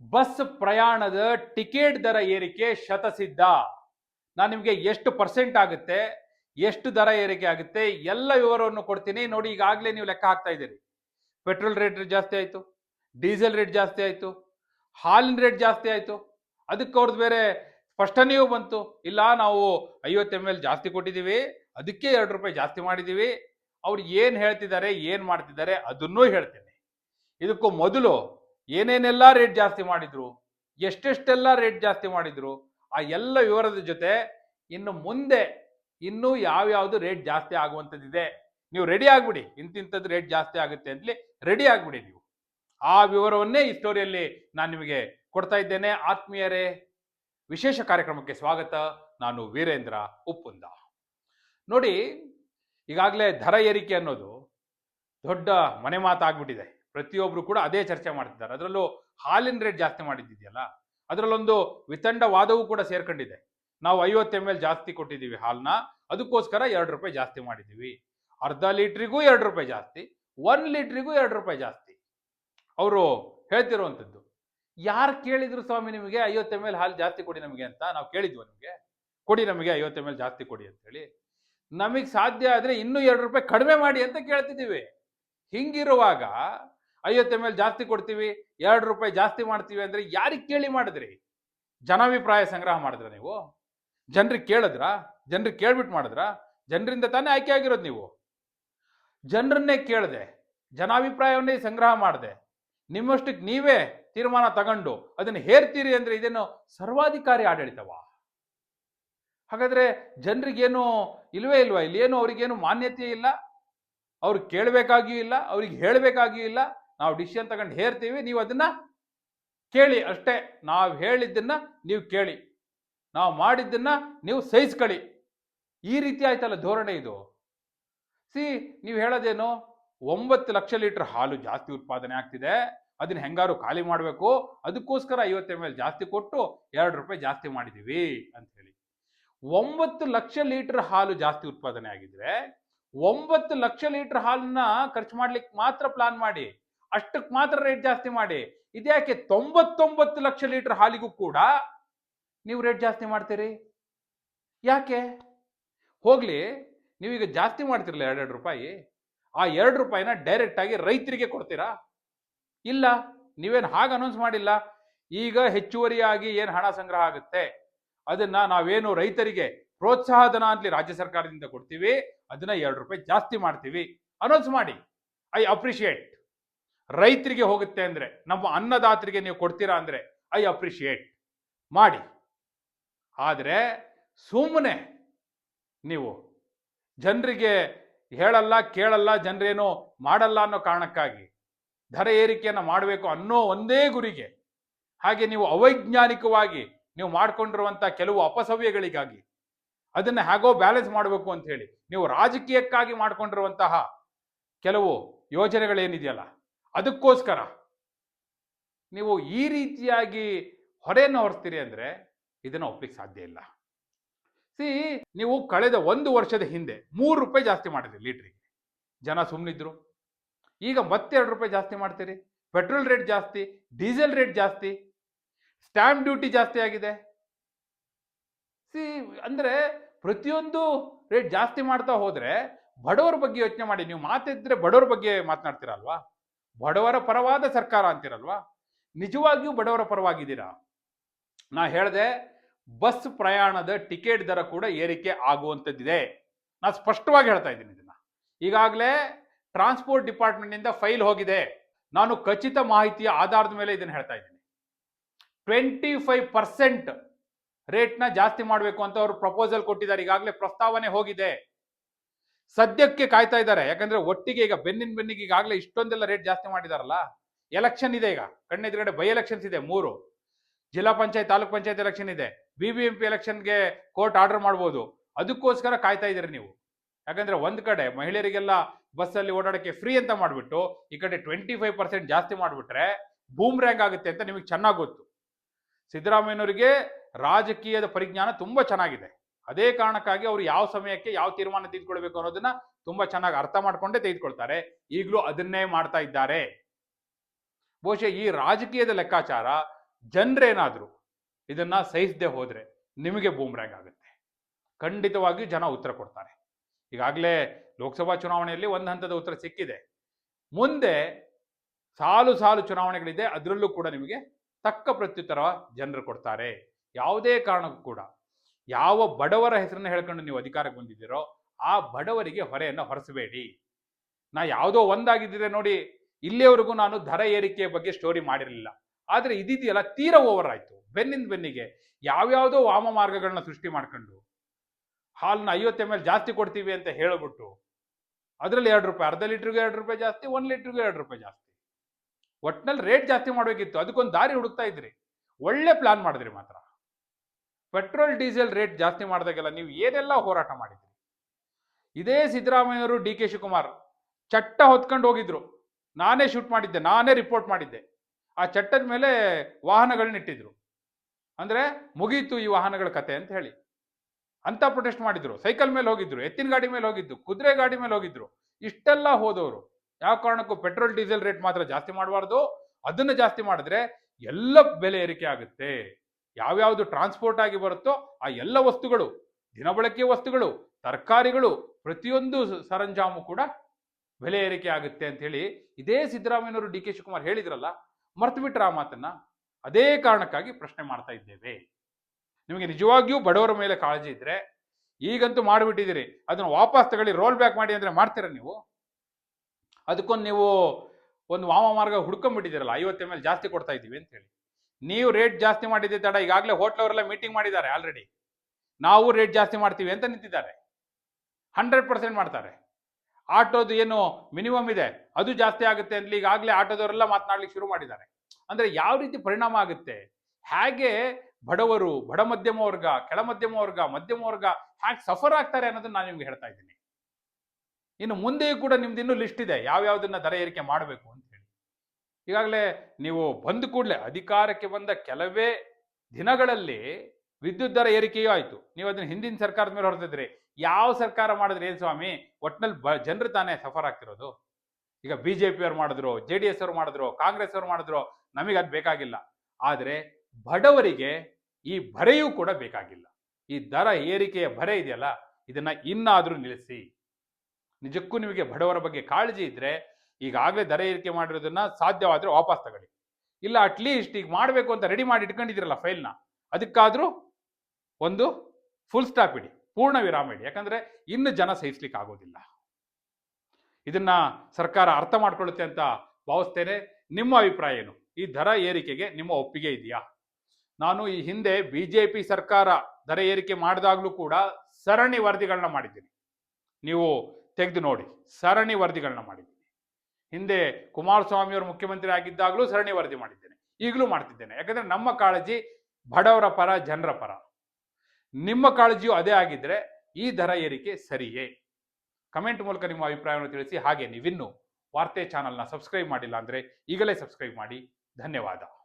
Bus ಪ್ರಯಾಣದ ticket ದರ ಏರಿಕೆ ಶತಸಿದ್ಧ. ನಾನು ನಿಮಗೆ ಎಷ್ಟು ಪರ್ಸೆಂಟ್ ಆಗುತ್ತೆ, ಎಷ್ಟು ದರ ಏರಿಕೆ ಆಗುತ್ತೆ, ಎಲ್ಲ ವಿವರವನ್ನು ಕೊಡ್ತೀನಿ. ನೋಡಿ, ಈಗಾಗಲೇ ನೀವು ಲೆಕ್ಕ ಹಾಕ್ತಾ ಇದ್ದೀರಿ. ಪೆಟ್ರೋಲ್ ರೇಟ್ ಜಾಸ್ತಿ ಆಯಿತು, ಡೀಸೆಲ್ ರೇಟ್ ಜಾಸ್ತಿ ಆಯಿತು, ಹಾಲಿನ ರೇಟ್ ಜಾಸ್ತಿ ಆಯಿತು, ಅದಕ್ಕೆ ಅವ್ರದ್ದು ಬೇರೆ ಸ್ಪಷ್ಟನೆಯೂ ಬಂತು. ಇಲ್ಲ, ನಾವು ಐವತ್ತು ಎಂ ಎಲ್ ಜಾಸ್ತಿ ಕೊಟ್ಟಿದ್ದೀವಿ, ಅದಕ್ಕೆ ಎರಡು ರೂಪಾಯಿ ಜಾಸ್ತಿ ಮಾಡಿದ್ದೀವಿ. ಅವ್ರು ಏನು ಹೇಳ್ತಿದ್ದಾರೆ, ಏನು ಮಾಡ್ತಿದ್ದಾರೆ, ಅದನ್ನೂ ಹೇಳ್ತೀನಿ. ಇದಕ್ಕೂ ಮೊದಲು ಏನೇನೆಲ್ಲ ರೇಟ್ ಜಾಸ್ತಿ ಮಾಡಿದ್ರು, ಎಷ್ಟೆಷ್ಟೆಲ್ಲ ರೇಟ್ ಜಾಸ್ತಿ ಮಾಡಿದ್ರು, ಆ ಎಲ್ಲ ವಿವರದ ಜೊತೆ ಇನ್ನು ಮುಂದೆ ಇನ್ನೂ ಯಾವ್ಯಾವ್ದು ರೇಟ್ ಜಾಸ್ತಿ ಆಗುವಂಥದ್ದಿದೆ, ನೀವು ರೆಡಿ ಆಗ್ಬಿಡಿ. ಇಂತಿಂಥದ್ದು ರೇಟ್ ಜಾಸ್ತಿ ಆಗುತ್ತೆ ಅಂತಲಿ ರೆಡಿ ಆಗ್ಬಿಡಿ ನೀವು. ಆ ವಿವರವನ್ನೇ ಈ ಸ್ಟೋರಿಯಲ್ಲಿ ನಾನು ನಿಮಗೆ ಕೊಡ್ತಾ ಇದ್ದೇನೆ. ಆತ್ಮೀಯರೇ, ವಿಶೇಷ ಕಾರ್ಯಕ್ರಮಕ್ಕೆ ಸ್ವಾಗತ. ನಾನು ವೀರೇಂದ್ರ ಉಪ್ಪುಂದ. ನೋಡಿ, ಈಗಾಗಲೇ ದರ ಏರಿಕೆ ಅನ್ನೋದು ದೊಡ್ಡ ಮನೆ ಮಾತಾಗ್ಬಿಟ್ಟಿದೆ. ಪ್ರತಿಯೊಬ್ರು ಕೂಡ ಅದೇ ಚರ್ಚೆ ಮಾಡ್ತಿದ್ದಾರೆ. ಅದರಲ್ಲೂ ಹಾಲಿನ ರೇಟ್ ಜಾಸ್ತಿ ಮಾಡಿದ್ದಿದೆಯಲ್ಲ? ಅದರಲ್ಲೊಂದು ವಿತಂಡ ವಾದವೂ ಕೂಡ ಸೇರ್ಕೊಂಡಿದೆ. ನಾವು ಐವತ್ತು ಎಂ ಎಲ್ ಜಾಸ್ತಿ ಕೊಟ್ಟಿದ್ದೀವಿ ಹಾಲ್ನ, ಅದಕ್ಕೋಸ್ಕರ ಎರಡು ರೂಪಾಯಿ ಜಾಸ್ತಿ ಮಾಡಿದ್ದೀವಿ. ಅರ್ಧ ಲೀಟ್ರಿಗೂ ಎರಡು ರೂಪಾಯಿ ಜಾಸ್ತಿ ಒನ್ ಲೀಟ್ರಿಗೂ ಎರಡು ರೂಪಾಯಿ ಜಾಸ್ತಿ. ಅವರು ಹೇಳ್ತಿರುವಂಥದ್ದು ಯಾರು ಕೇಳಿದ್ರು ಸ್ವಾಮಿ ನಿಮಗೆ ಐವತ್ತು ಎಂ ಎಲ್ ಹಾಲು ಜಾಸ್ತಿ ಕೊಡಿ ನಮಗೆ ಅಂತ? ನಾವು ಕೇಳಿದ್ವಿ ನಿಮಗೆ? ಕೊಡಿ ನಮಗೆ ಐವತ್ತು ಎಂ ಎಲ್ ಜಾಸ್ತಿ ಕೊಡಿ ಅಂತೇಳಿ ನಮಗೆ ಸಾಧ್ಯ ಆದರೆ ಇನ್ನೂ ಎರಡು ರೂಪಾಯಿ ಕಡಿಮೆ ಮಾಡಿ ಅಂತ ಕೇಳ್ತಿದ್ದೀವಿ. ಹಿಂಗಿರುವಾಗ ಐವತ್ತು ಎಂ ಎಲ್ ಜಾಸ್ತಿ ಕೊಡ್ತೀವಿ, ಎರಡು ರೂಪಾಯಿ ಜಾಸ್ತಿ ಮಾಡ್ತೀವಿ ಅಂದ್ರೆ ಯಾರಿಗೆ ಕೇಳಿ ಮಾಡಿದ್ರಿ? ಜನಾಭಿಪ್ರಾಯ ಸಂಗ್ರಹ ಮಾಡಿದ್ರ ನೀವು? ಜನರಿಗೆ ಕೇಳಿದ್ರ? ಜನರಿಗೆ ಕೇಳ್ಬಿಟ್ಟು ಮಾಡಿದ್ರ? ಜನರಿಂದ ತಾನೇ ಆಯ್ಕೆ ಆಗಿರೋದು ನೀವು? ಜನರನ್ನೇ ಕೇಳದೆ, ಜನಾಭಿಪ್ರಾಯವನ್ನೇ ಸಂಗ್ರಹ ಮಾಡಿದೆ. ನಿಮ್ಮಷ್ಟಕ್ಕೆ ನೀವೇ ತೀರ್ಮಾನ ತಗೊಂಡು ಅದನ್ನು ಹೇರ್ತೀರಿ ಅಂದ್ರೆ ಇದೇನು ಸರ್ವಾಧಿಕಾರಿ ಆಡಳಿತವ? ಹಾಗಾದ್ರೆ ಜನರಿಗೇನು ಇಲ್ವೇ ಇಲ್ವಾ? ಇಲ್ಲಿ ಏನು ಅವ್ರಿಗೇನು ಮಾನ್ಯತೆ ಇಲ್ಲ? ಅವ್ರಿಗೆ ಕೇಳಬೇಕಾಗಿಯೂ ಇಲ್ಲ, ಅವ್ರಿಗೆ ಹೇಳಬೇಕಾಗಿಯೂ ಇಲ್ಲ ನಾವು ಡಿಸಿಷನ್ ತಗೊಂಡು ಹೇರ್ತೀವಿ ನೀವು ಅದನ್ನ ಕೇಳಿ ಅಷ್ಟೇ. ನಾವು ಹೇಳಿದ್ದನ್ನ ನೀವು ಕೇಳಿ. ನಾವು ಮಾಡಿದ್ದನ್ನ ನೀವು ಸಹಿಸ್ಕೊಳ್ಳಿ. ಈ ರೀತಿ ಆಯ್ತಲ್ಲ ಧೋರಣೆ ಇದು. ಸಿ, ನೀವು ಹೇಳೋದೇನು? ಒಂಬತ್ತು ಲಕ್ಷ ಲೀಟರ್ ಹಾಲು ಜಾಸ್ತಿ ಉತ್ಪಾದನೆ ಆಗ್ತಿದೆ. ಅದನ್ನ ಹೆಂಗಾರು ಖಾಲಿ ಮಾಡಬೇಕು. ಅದಕ್ಕೋಸ್ಕರ ಐವತ್ತು ಎಂ ಎಲ್ ಜಾಸ್ತಿ ಕೊಟ್ಟು ಎರಡು ರೂಪಾಯಿ ಜಾಸ್ತಿ ಮಾಡಿದೀವಿ ಅಂತ ಹೇಳಿ. ಒಂಬತ್ತು ಲಕ್ಷ ಲೀಟರ್ ಹಾಲು ಜಾಸ್ತಿ ಉತ್ಪಾದನೆ ಆಗಿದ್ರೆ, ಒಂಬತ್ತು ಲಕ್ಷ ಲೀಟರ್ ಹಾಲನ್ನ ಖರ್ಚು ಮಾಡ್ಲಿಕ್ಕೆ ಮಾತ್ರ ಪ್ಲಾನ್ ಮಾಡಿ. ಅಷ್ಟಕ್ಕೆ ಮಾತ್ರ ರೇಟ್ ಜಾಸ್ತಿ ಮಾಡಿ. ಇದ್ಯಾಕೆ ತೊಂಬತ್ತೊಂಬತ್ತು ಲಕ್ಷ ಲೀಟರ್ ಹಾಲಿಗೂ ಕೂಡ ನೀವು ರೇಟ್ ಜಾಸ್ತಿ ಮಾಡ್ತೀರಿ? ಯಾಕೆ? ಹೋಗ್ಲಿ, ನೀವೀಗ ಜಾಸ್ತಿ ಮಾಡ್ತಿರಲ್ಲ ಎರಡೆರಡು ರೂಪಾಯಿ? ಆ ಎರಡು ರೂಪಾಯಿನ ಡೈರೆಕ್ಟ್ ಆಗಿ ರೈತರಿಗೆ ಕೊಡ್ತೀರಾ? ಇಲ್ಲ, ನೀವೇನು ಹಾಗೆ ಅನೌನ್ಸ್ ಮಾಡಿಲ್ಲ? ಈಗ ಹೆಚ್ಚುವರಿಯಾಗಿ ಏನು ಹಣ ಸಂಗ್ರಹ ಆಗುತ್ತೆ? ಅದನ್ನ ನಾವೇನು ರೈತರಿಗೆ ಪ್ರೋತ್ಸಾಹ ಧನ ಅಂತಲಿ ರಾಜ್ಯ ಸರ್ಕಾರದಿಂದ ಕೊಡ್ತೀವಿ, ಅದನ್ನ ಎರಡು ರೂಪಾಯಿ ಜಾಸ್ತಿ ಮಾಡ್ತೀವಿ. ಅನೌನ್ಸ್ ಮಾಡಿ. ಐ ಅಪ್ರಿಷಿಯೇಟ್ ರೈತರಿಗೆ ಹೋಗುತ್ತೆ ಅಂದ್ರೆ, ನಮ್ಮ ಅನ್ನದಾತರಿಗೆ ನೀವು ಕೊಡ್ತೀರಾ ಅಂದ್ರೆ ಐ ಅಪ್ರಿಷಿಯೇಟ್ ಮಾಡಿ. ಆದರೆ ಸುಮ್ಮನೆ ನೀವು ಜನರಿಗೆ ಹೇಳಲ್ಲ, ಕೇಳಲ್ಲ, ಜನರೇನು ಮಾಡಲ್ಲ ಅನ್ನೋ ಕಾರಣಕ್ಕಾಗಿ ದರ ಏರಿಕೆಯನ್ನು ಮಾಡಬೇಕು ಅನ್ನೋ ಒಂದೇ ಗುರಿಗೆ, ಹಾಗೆ ನೀವು ಅವೈಜ್ಞಾನಿಕವಾಗಿ ನೀವು ಮಾಡಿಕೊಂಡಿರುವಂಥ ಕೆಲವು ಅಪಸವ್ಯಗಳಿಗಾಗಿ ಅದನ್ನ ಹೇಗೋ ಬ್ಯಾಲೆನ್ಸ್ ಮಾಡಬೇಕು ಅಂತ ಹೇಳಿ, ನೀವು ರಾಜಕೀಯಕ್ಕಾಗಿ ಮಾಡ್ಕೊಂಡಿರುವಂತಹ ಕೆಲವು ಯೋಜನೆಗಳೇನಿದೆಯಲ್ಲ ಅದಕ್ಕೋಸ್ಕರ ನೀವು ಈ ರೀತಿಯಾಗಿ ಹೊರೆಯನ್ನು ಹೊರಿಸ್ತೀರಿ ಅಂದ್ರೆ ಇದನ್ನು ಒಪ್ಪಿಗೆ ಸಾಧ್ಯ ಇಲ್ಲ. ಸಿ, ನೀವು ಕಳೆದ ಒಂದು ವರ್ಷದ ಹಿಂದೆ ಮೂರು ರೂಪಾಯಿ ಜಾಸ್ತಿ ಮಾಡಿದ್ರಿ ಲೀಟ್ರಿಗೆ. ಜನ ಸುಮ್ಮನಿದ್ರು ಈಗ ಮತ್ತೆ ಎರಡು ರೂಪಾಯಿ ಜಾಸ್ತಿ ಮಾಡ್ತೀರಿ? ಪೆಟ್ರೋಲ್ ರೇಟ್ ಜಾಸ್ತಿ, ಡೀಸೆಲ್ ರೇಟ್ ಜಾಸ್ತಿ, ಸ್ಟ್ಯಾಂಪ್ ಡ್ಯೂಟಿ ಜಾಸ್ತಿ ಆಗಿದೆ. ಸಿ, ಅಂದರೆ ಪ್ರತಿಯೊಂದು ರೇಟ್ ಜಾಸ್ತಿ ಮಾಡ್ತಾ ಹೋದ್ರೆ ಬಡವರ ಬಗ್ಗೆ ಯೋಚನೆ ಮಾಡಿ, ನೀವು ಮಾತಿದ್ರೆ ಬಡವರ ಬಗ್ಗೆ ಮಾತನಾಡ್ತೀರಲ್ವಾ ಬಡವರ ಪರವಾದ ಸರ್ಕಾರ ಅಂತಿರಲ್ವಾ? ನಿಜವಾಗಿಯೂ ಬಡವರ ಪರವಾಗಿದ್ದೀರಾ? ನಾ ಹೇಳಿದೆ, ಬಸ್ ಪ್ರಯಾಣದ ಟಿಕೆಟ್ ದರ ಕೂಡ ಏರಿಕೆ ಆಗುವಂಥದ್ದಿದೆ. ನಾ ಸ್ಪಷ್ಟವಾಗಿ ಹೇಳ್ತಾ ಇದ್ದೀನಿ ಇದನ್ನ. ಈಗಾಗಲೇ ಟ್ರಾನ್ಸ್ಪೋರ್ಟ್ ಡಿಪಾರ್ಟ್ಮೆಂಟ್ನಿಂದ ಫೈಲ್ ಹೋಗಿದೆ. ನಾನು ಖಚಿತ ಮಾಹಿತಿಯ ಆಧಾರದ ಮೇಲೆ ಇದನ್ನು ಹೇಳ್ತಾ ಇದ್ದೀನಿ. ಟ್ವೆಂಟಿ ಫೈವ್ ಪರ್ಸೆಂಟ್ ರೇಟ್ನ ಜಾಸ್ತಿ ಮಾಡಬೇಕು ಅಂತ ಅವರು ಪ್ರಪೋಸಲ್ ಕೊಟ್ಟಿದ್ದಾರೆ. ಈಗಾಗಲೇ ಪ್ರಸ್ತಾವನೆ ಹೋಗಿದೆ. ಸದ್ಯಕ್ಕೆ ಕಾಯ್ತಾ ಇದ್ದಾರೆ. ಯಾಕಂದ್ರೆ ಒಟ್ಟಿಗೆ ಈಗ ಬೆನ್ನಿನ ಬೆನ್ನಿಗೆ ಈಗಾಗಲೇ ಇಷ್ಟೊಂದೆಲ್ಲ ರೇಟ್ ಜಾಸ್ತಿ ಮಾಡಿದಾರಲ್ಲ? ಎಲೆಕ್ಷನ್ ಇದೆ ಈಗ. ಕಣ್ಣೆದುರುಗಡೆ ಬೈ ಎಲೆಕ್ಷನ್ಸ್ ಇದೆ ಮೂರು. ಜಿಲ್ಲಾ ಪಂಚಾಯತ್, ತಾಲೂಕ್ ಪಂಚಾಯತ್ ಎಲೆಕ್ಷನ್ ಇದೆ. ಬಿ ಬಿ ಎಂ ಪಿ ಎಲೆಕ್ಷನ್ಗೆ ಕೋರ್ಟ್ ಆರ್ಡರ್ ಮಾಡ್ಬೋದು. ಅದಕ್ಕೋಸ್ಕರ ಕಾಯ್ತಾ ಇದ್ದೀರಿ ನೀವು. ಯಾಕಂದ್ರೆ ಒಂದ್ ಕಡೆ ಮಹಿಳೆಯರಿಗೆಲ್ಲ ಬಸ್ಸಲ್ಲಿ ಓಡಾಡಕ್ಕೆ ಫ್ರೀ ಅಂತ ಮಾಡಿಬಿಟ್ಟು, ಈ ಕಡೆ ಟ್ವೆಂಟಿ ಫೈವ್ ಪರ್ಸೆಂಟ್ ಜಾಸ್ತಿ ಮಾಡಿಬಿಟ್ರೆ ಬೂಮ್ ರ್ಯಾಂಕ್ ಆಗುತ್ತೆ ಅಂತ ನಿಮಗೆ ಚೆನ್ನಾಗಿ ಗೊತ್ತು. ಸಿದ್ದರಾಮಯ್ಯನವರಿಗೆ ರಾಜಕೀಯದ ಪರಿಜ್ಞಾನ ತುಂಬಾ ಚೆನ್ನಾಗಿದೆ. ಅದೇ ಕಾರಣಕ್ಕಾಗಿ ಅವರು ಯಾವ ಸಮಯಕ್ಕೆ ಯಾವ ತೀರ್ಮಾನ ತೆಗೆದುಕೊಳ್ಬೇಕು ಅನ್ನೋದನ್ನ ತುಂಬಾ ಚೆನ್ನಾಗಿ ಅರ್ಥ ಮಾಡ್ಕೊಂಡೇ ತೆಗೆದುಕೊಳ್ತಾರೆ. ಈಗಲೂ ಅದನ್ನೇ ಮಾಡ್ತಾ ಇದ್ದಾರೆ. ಬಹುಶಃ ಈ ರಾಜಕೀಯದ ಲೆಕ್ಕಾಚಾರ ಜನರೇನಾದ್ರು ಇದನ್ನ ಸಹಿಸದೆ ಹೋದ್ರೆ ನಿಮಗೆ ಬೂಮ್ರ್ಯಾಂಗ್ ಆಗುತ್ತೆ. ಖಂಡಿತವಾಗಿಯೂ ಜನ ಉತ್ತರ ಕೊಡ್ತಾರೆ. ಈಗಾಗಲೇ ಲೋಕಸಭಾ ಚುನಾವಣೆಯಲ್ಲಿ ಒಂದು ಹಂತದ ಉತ್ತರ ಸಿಕ್ಕಿದೆ. ಮುಂದೆ ಸಾಲು ಸಾಲು ಚುನಾವಣೆಗಳಿದೆ, ಅದರಲ್ಲೂ ಕೂಡ ನಿಮಗೆ ತಕ್ಕ ಪ್ರತ್ಯುತ್ತರ ಜನರು ಕೊಡ್ತಾರೆ. ಯಾವುದೇ ಕಾರಣಕ್ಕೂ ಕೂಡ. ಯಾವ ಬಡವರ ಹೆಸರನ್ನ ಹೇಳ್ಕೊಂಡು ನೀವು ಅಧಿಕಾರಕ್ಕೆ ಬಂದಿದ್ದೀರೋ ಆ ಬಡವರಿಗೆ ಹೊರೆಯನ್ನು ಹೊರಿಸಬೇಡಿ. ನಾ ಯಾವುದೋ ಒಂದಾಗಿದ್ದರೆ ನೋಡಿ ಇಲ್ಲಿಯವರೆಗೂ ನಾನು ದರ ಏರಿಕೆಯ ಬಗ್ಗೆ ಸ್ಟೋರಿ ಮಾಡಿರಲಿಲ್ಲ. ಆದರೆ ಇದಿದೆಯಲ್ಲ, ತೀರ ಓವರ್ ಆಯಿತು. ಬೆನ್ನಿಂದ ಬೆನ್ನಿಗೆ ಯಾವ್ಯಾವುದೋ ವಾಮ ಮಾರ್ಗಗಳನ್ನ ಸೃಷ್ಟಿ ಮಾಡ್ಕೊಂಡು, ಹಾಲನ್ನ ಐವತ್ತು ಎಂ ಎಲ್ ಜಾಸ್ತಿ ಕೊಡ್ತೀವಿ ಅಂತ ಹೇಳಿಬಿಟ್ಟು, ಅದರಲ್ಲಿ ಎರಡು ರೂಪಾಯಿ, ಅರ್ಧ ಲೀಟ್ರಿಗೆ ಎರಡು ರೂಪಾಯಿ ಜಾಸ್ತಿ, ಒಂದು ಲೀಟ್ರಿಗೂ ಎರಡು ರೂಪಾಯಿ ಜಾಸ್ತಿ. ಒಟ್ನಲ್ಲಿ ರೇಟ್ ಜಾಸ್ತಿ ಮಾಡಬೇಕಿತ್ತು. ಅದಕ್ಕೊಂದು ದಾರಿ ಹುಡುಕ್ತಾ ಇದ್ರಿ. ಒಳ್ಳೆ ಪ್ಲಾನ್ ಮಾಡಿದ್ರಿ ಮಾತ್ರ. ಪೆಟ್ರೋಲ್, ಡೀಸೆಲ್ ರೇಟ್ ಜಾಸ್ತಿ ಮಾಡಿದಾಗೆಲ್ಲ ನೀವು ಏನೆಲ್ಲ ಹೋರಾಟ ಮಾಡಿದ್ರಿ? ಇದೇ ಸಿದ್ದರಾಮಯ್ಯವರು ಡಿ ಕೆ ಶಿವಕುಮಾರ್ ಚಟ್ಟ ಹೊತ್ಕೊಂಡು ಹೋಗಿದ್ರು. ನಾನೇ ಶೂಟ್ ಮಾಡಿದ್ದೆ, ನಾನೇ ರಿಪೋರ್ಟ್ ಮಾಡಿದ್ದೆ. ಆ ಚಟ್ಟದ ಮೇಲೆ ವಾಹನಗಳನ್ನ ಇಟ್ಟಿದ್ರು. ಅಂದ್ರೆ ಮುಗೀತು ಈ ವಾಹನಗಳ ಕತೆ ಅಂತ ಹೇಳಿ. ಅಂತ ಪ್ರೊಟೆಸ್ಟ್ ಮಾಡಿದ್ರು. ಸೈಕಲ್ ಮೇಲೆ ಹೋಗಿದ್ರು, ಎತ್ತಿನ ಗಾಡಿ ಮೇಲೆ ಹೋಗಿದ್ದು ಕುದುರೆ ಗಾಡಿ ಮೇಲೆ ಹೋಗಿದ್ರು. ಇಷ್ಟೆಲ್ಲ ಹೋದವರು. ಯಾವ ಕಾರಣಕ್ಕೂ ಪೆಟ್ರೋಲ್, ಡೀಸೆಲ್ ರೇಟ್ ಮಾತ್ರ ಜಾಸ್ತಿ ಮಾಡಬಾರ್ದು. ಅದನ್ನ ಜಾಸ್ತಿ ಮಾಡಿದ್ರೆ ಎಲ್ಲ ಬೆಲೆ ಏರಿಕೆ ಆಗುತ್ತೆ. ಯಾವ್ಯಾವುದು ಟ್ರಾನ್ಸ್ಪೋರ್ಟ್ ಆಗಿ ಬರುತ್ತೋ ಆ ಎಲ್ಲ ವಸ್ತುಗಳು ದಿನಬಳಕೆಯ ವಸ್ತುಗಳು, ತರಕಾರಿಗಳು, ಪ್ರತಿಯೊಂದು ಸರಂಜಾಮು ಕೂಡ ಬೆಲೆ ಏರಿಕೆ ಆಗುತ್ತೆ ಅಂತ ಹೇಳಿ ಇದೇ ಸಿದ್ದರಾಮಯ್ಯನವರು ಡಿ ಕೆ ಶಿವಕುಮಾರ್ ಹೇಳಿದ್ರಲ್ಲ, ಮರ್ತು ಬಿಟ್ರ ಆ ಮಾತನ್ನ? ಅದೇ ಕಾರಣಕ್ಕಾಗಿ ಪ್ರಶ್ನೆ ಮಾಡ್ತಾ ಇದ್ದೇವೆ. ನಿಮಗೆ ನಿಜವಾಗಿಯೂ ಬಡವರ ಮೇಲೆ ಕಾಳಜಿ ಇದ್ರೆ, ಈಗಂತೂ ಮಾಡಿಬಿಟ್ಟಿದ್ದೀರಿ, ಅದನ್ನ ವಾಪಸ್ ತಗೊಳ್ಳಿ ರೋಲ್ ಬ್ಯಾಕ್ ಮಾಡಿ ಅಂದ್ರೆ ಮಾಡ್ತೀರಾ ನೀವು? ಅದಕ್ಕೊಂದು ನೀವು ಒಂದು ವಾಮ ಮಾರ್ಗ ಹುಡ್ಕೊಂಡ್ಬಿಟ್ಟಿದ್ದೀರಲ್ಲ ಐವತ್ತು ಎಂ ಎಲ್ ಜಾಸ್ತಿ ಕೊಡ್ತಾ ಇದ್ದೀವಿ ಅಂತ ಹೇಳಿ. ನೀವು ರೇಟ್ ಜಾಸ್ತಿ ಮಾಡಿದ್ದೆ ತಡ, ಈಗಾಗಲೇ ಹೋಟ್ಲವರೆಲ್ಲ ಮೀಟಿಂಗ್ ಮಾಡಿದ್ದಾರೆ ಆಲ್ರೆಡಿ ನಾವು ರೇಟ್ ಜಾಸ್ತಿ ಮಾಡ್ತೀವಿ ಅಂತ ನಿಂತಿದ್ದಾರೆ. ಹಂಡ್ರೆಡ್ ಪರ್ಸೆಂಟ್ ಮಾಡ್ತಾರೆ. ಆಟೋದು ಏನು ಮಿನಿಮಮ್ ಇದೆ, ಅದು ಜಾಸ್ತಿ ಆಗುತ್ತೆ ಅಂತ ಈಗಾಗಲೇ ಆಟೋದವರೆಲ್ಲ ಮಾತನಾಡ್ಲಿಕ್ಕೆ ಶುರು ಮಾಡಿದ್ದಾರೆ. ಅಂದ್ರೆ ಯಾವ ರೀತಿ ಪರಿಣಾಮ ಆಗುತ್ತೆ? ಹೇಗೆ ಬಡವರು, ಬಡ ಮಧ್ಯಮ ವರ್ಗ, ಕೆಳ ಮಧ್ಯಮ ವರ್ಗ ಮಧ್ಯಮ ವರ್ಗ ಹ್ಯಾಗೆ ಸಫರ್ ಆಗ್ತಾರೆ ಅನ್ನೋದನ್ನ ನಾನು ನಿಮ್ಗೆ ಹೇಳ್ತಾ ಇದ್ದೀನಿ. ಇನ್ನು ಮುಂದೆಯೂ ಕೂಡ ನಿಮ್ದು ಇನ್ನೂ ಲಿಸ್ಟ್ ಇದೆ, ಯಾವ್ಯಾವ್ದನ್ನ ದರ ಏರಿಕೆ ಮಾಡಬೇಕು ಈಗಾಗಲೇ ನೀವು ಬಂದ ಕೂಡಲೇ ಅಧಿಕಾರಕ್ಕೆ ಬಂದ ಕೆಲವೇ ದಿನಗಳಲ್ಲಿ ವಿದ್ಯುತ್ ದರ ಏರಿಕೆಯೂ ಆಯಿತು. ನೀವು ಅದನ್ನ ಹಿಂದಿನ ಸರ್ಕಾರದ ಮೇಲೆ ಹೊರತಿದ್ರಿ ಯಾವ ಸರ್ಕಾರ ಮಾಡಿದ್ರೆ ಏನು ಸ್ವಾಮಿ? ಒಟ್ನಲ್ಲಿ ಬ, ಜನರು ತಾನೇ ಸಫರ್ ಆಗ್ತಿರೋದು. ಈಗ ಬಿ ಜೆ ಅವ್ರು ಮಾಡಿದ್ರು, ಜೆ ಡಿ ಎಸ್ ಅವ್ರು ಮಾಡಿದ್ರು, ಕಾಂಗ್ರೆಸ್ ಅವ್ರು ಮಾಡಿದ್ರು, ನಮಗೆ ಅದು ಬೇಕಾಗಿಲ್ಲ. ಆದರೆ ಬಡವರಿಗೆ ಈ ಭರೆಯೂ ಕೂಡ ಬೇಕಾಗಿಲ್ಲ. ಈ ದರ ಏರಿಕೆಯ ಭರೆ ಇದೆಯಲ್ಲ, ಇದನ್ನ ಇನ್ನಾದರೂ ನಿಲ್ಲಿಸಿ. ನಿಜಕ್ಕೂ ನಿಮಗೆ ಬಡವರ ಬಗ್ಗೆ ಕಾಳಜಿ ಇದ್ರೆ ಈಗಾಗಲೇ ದರ ಏರಿಕೆ ಮಾಡಿರೋದನ್ನ ಸಾಧ್ಯವಾದರೆ ವಾಪಸ್ ತಗೊಳ್ಳಿ. ಇಲ್ಲ ಅಟ್ಲೀಸ್ಟ್ ಈಗ ಮಾಡಬೇಕು ಅಂತ ರೆಡಿ ಮಾಡಿ ಇಟ್ಕೊಂಡಿದ್ದೀರಲ್ಲ ಫೈಲ್ನ ಅದಕ್ಕಾದರೂ ಒಂದು ಫುಲ್ ಸ್ಟಾಪ್ ಇಡಿ, ಪೂರ್ಣ ವಿರಾಮ ಇಡಿ. ಯಾಕಂದ್ರೆ ಇನ್ನು ಜನ ಸಹಿಸ್ಲಿಕ್ಕೆ ಆಗೋದಿಲ್ಲ. ಇದನ್ನ ಸರ್ಕಾರ ಅರ್ಥ ಮಾಡ್ಕೊಳ್ಳುತ್ತೆ ಅಂತ ಭಾವಿಸ್ತೇನೆ. ನಿಮ್ಮ ಅಭಿಪ್ರಾಯ ಏನು? ಈ ದರ ಏರಿಕೆಗೆ ನಿಮ್ಮ ಒಪ್ಪಿಗೆ ಇದೆಯಾ? ನಾನು ಈ ಹಿಂದೆ ಬಿ ಜೆ ಪಿ ಸರ್ಕಾರ ದರ ಏರಿಕೆ ಮಾಡಿದಾಗಲೂ ಕೂಡ ಸರಣಿ ವರದಿಗಳನ್ನ ಮಾಡಿದ್ದೀನಿ. ನೀವು ತೆಗೆದು ನೋಡಿ, ಸರಣಿ ವರದಿಗಳನ್ನ ಮಾಡಿದ್ದೀನಿ. ಹಿಂದೆ ಕುಮಾರಸ್ವಾಮಿ ಅವರು ಮುಖ್ಯಮಂತ್ರಿ ಆಗಿದ್ದಾಗಲೂ ಸರಣಿ ವರದಿ ಮಾಡಿದ್ದೇನೆ. ಈಗಲೂ ಮಾಡ್ತಿದ್ದೇನೆ. ಯಾಕಂದ್ರೆ ನಮ್ಮ ಕಾಳಜಿ ಬಡವರ ಪರ, ಜನರ ಪರ. ನಿಮ್ಮ ಕಾಳಜಿಯು ಅದೇ ಆಗಿದ್ರೆ ಈ ದರ ಏರಿಕೆ ಸರಿಯೇ? ಕಮೆಂಟ್ ಮೂಲಕ ನಿಮ್ಮ ಅಭಿಪ್ರಾಯವನ್ನು ತಿಳಿಸಿ. ಹಾಗೆ ನೀವಿನ್ನೂ ವಾರ್ತೆ ಚಾನಲ್ನ ಸಬ್ಸ್ಕ್ರೈಬ್ ಮಾಡಿಲ್ಲ ಅಂದ್ರೆ ಈಗಲೇ ಸಬ್ಸ್ಕ್ರೈಬ್ ಮಾಡಿ. ಧನ್ಯವಾದ.